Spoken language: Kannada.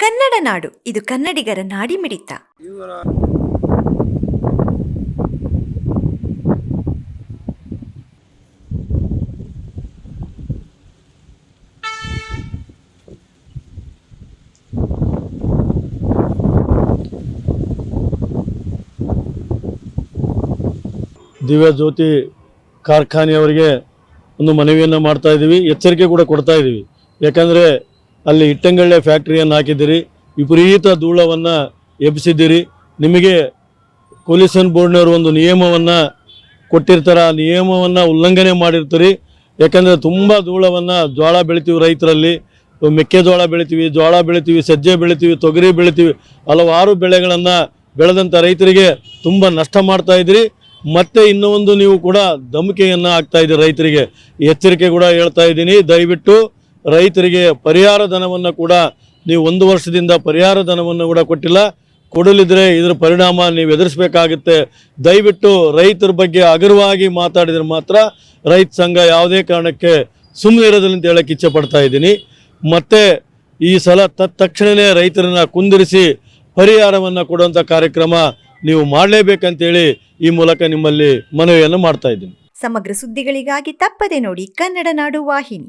ಕನ್ನಡ ನಾಡು ಇದು ಕನ್ನಡಿಗರ ನಾಡಿಮಿಡಿತ. ಇವರ ದಿವ್ಯ ಜ್ಯೋತಿ ಕಾರ್ಖಾನೆಯವರಿಗೆ ಒಂದು ಮನವಿಯನ್ನು ಮಾಡ್ತಾ ಇದ್ದೀವಿ ಎಚ್ಚರಿಕೆ ಕೂಡ ಕೊಡ್ತಾ ಇದ್ದೀವಿ ಯಾಕಂದರೆ ಅಲ್ಲಿ ಇಟ್ಟಂಗಳ್ಳೆ ಫ್ಯಾಕ್ಟ್ರಿಯನ್ನು ಹಾಕಿದ್ದೀರಿ, ವಿಪರೀತ ಧೂಳವನ್ನು ಎಬ್ಬಿಸಿದ್ದೀರಿ. ನಿಮಗೆ ಪೊಲ್ಯೂಷನ್ ಬೋರ್ಡ್ನವರು ಒಂದು ನಿಯಮವನ್ನು ಕೊಟ್ಟಿರ್ತಾರೆ. ಆ ನಿಯಮವನ್ನು ಉಲ್ಲಂಘನೆ ಮಾಡಿರ್ತೀರಿ. ಯಾಕಂದರೆ ತುಂಬ ಧೂಳವನ್ನು ಜೋಳ ಬೆಳಿತೀವಿ ರೈತರಲ್ಲಿ. ಮೆಕ್ಕೆಜೋಳ ಬೆಳಿತೀವಿ ಜೋಳ ಬೆಳಿತೀವಿ, ಸಜ್ಜೆ ಬೆಳಿತೀವಿ, ತೊಗರಿ ಬೆಳಿತೀವಿ. ಹಲವಾರು ಬೆಳೆಗಳನ್ನು ಬೆಳೆದಂಥ ರೈತರಿಗೆ ತುಂಬ ನಷ್ಟ ಮಾಡ್ತಾ ಇದ್ದೀರಿ. ಮತ್ತೆ ಇನ್ನೂ ನೀವು ಕೂಡ ಧಮಕೆಯನ್ನು ಆಗ್ತಾ ಇದ್ದೀರಿ ರೈತರಿಗೆ. ಎಚ್ಚರಿಕೆ ಕೂಡ ಹೇಳ್ತಾ ಇದ್ದೀನಿ. ದಯವಿಟ್ಟು ರೈತರಿಗೆ ಪರಿಹಾರ ಧನವನ್ನು ಕೂಡ ನೀವು ಒಂದು ವರ್ಷದಿಂದ ಪರಿಹಾರ ಧನವನ್ನು ಕೂಡ ಕೊಟ್ಟಿಲ್ಲ. ಕೊಡಲಿದ್ರೆ ಇದರ ಪರಿಣಾಮ ನೀವು ಎದುರಿಸಬೇಕಾಗುತ್ತೆ. ದಯವಿಟ್ಟು ರೈತರ ಬಗ್ಗೆ ಅಗರವಾಗಿ ಮಾತಾಡಿದರೆ ಮಾತ್ರ ರೈತ ಸಂಘ ಯಾವುದೇ ಕಾರಣಕ್ಕೆ ಸುಮ್ಮನೆ ಇರೋದಿಲ್ಲ ಅಂತ ಹೇಳಕ್ಕೆ ಇಚ್ಛೆ ಪಡ್ತಾ ಇದ್ದೀನಿ. ಮತ್ತು ಈ ಸಲ ತಕ್ಷಣವೇ ರೈತರನ್ನು ಕುಂದಿರಿಸಿ ಪರಿಹಾರವನ್ನು ಕೊಡುವಂಥ ಕಾರ್ಯಕ್ರಮ ನೀವು ಮಾಡಲೇಬೇಕಂತೇಳಿ ಈ ಮೂಲಕ ನಿಮ್ಮಲ್ಲಿ ಮನವಿಯನ್ನು ಮಾಡ್ತಾ ಇದ್ದೀನಿ. ಸಮಗ್ರ ಸುದ್ದಿಗಳಿಗಾಗಿ ತಪ್ಪದೆ ನೋಡಿ ಕನ್ನಡ ನಾಡು ವಾಹಿನಿ.